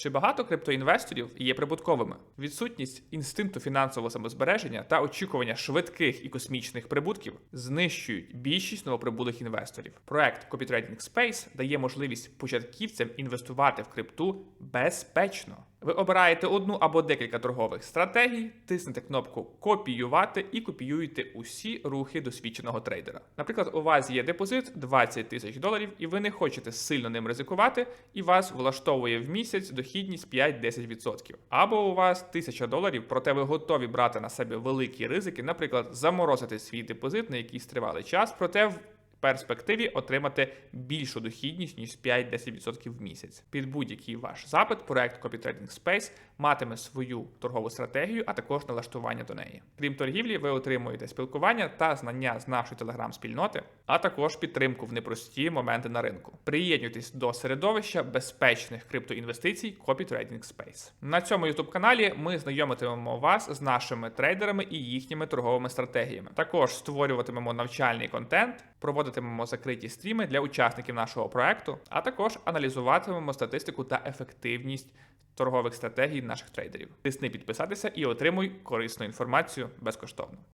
Чи багато криптоінвесторів є прибутковими? Відсутність інстинкту фінансового самозбереження та очікування швидких і космічних прибутків знищують більшість новоприбулих інвесторів. Проект Copytrading Space дає можливість початківцям інвестувати в крипту безпечно. Ви обираєте одну або декілька торгових стратегій, тиснете кнопку Копіювати і копіюєте усі рухи досвідченого трейдера. Наприклад, у вас є депозит 20 тисяч доларів, і ви не хочете сильно ним ризикувати, і вас влаштовує в місяць дохідність 5-10%. Або у вас 1000 доларів, проте ви готові брати на себе великі ризики, наприклад, заморозити свій депозит на якийсь тривалий час, проте перспективі отримати більшу дохідність ніж 5-10% в місяць. Під будь-який ваш запит проект Copytrading Space матиме свою торгову стратегію, а також налаштування до неї. Крім торгівлі, ви отримуєте спілкування та знання з нашої телеграм-спільноти, а також підтримку в непрості моменти на ринку. Приєднуйтесь до середовища безпечних криптоінвестицій Copytrading Space. На цьому youtube каналі ми знайомитимемо вас з нашими трейдерами і їхніми торговими стратегіями. Також створюватимемо навчальний контент, проводитимемо закриті стріми для учасників нашого проекту, а також аналізуватимемо статистику та ефективність торгових стратегій наших трейдерів. Тисни підписатися і отримуй корисну інформацію безкоштовно.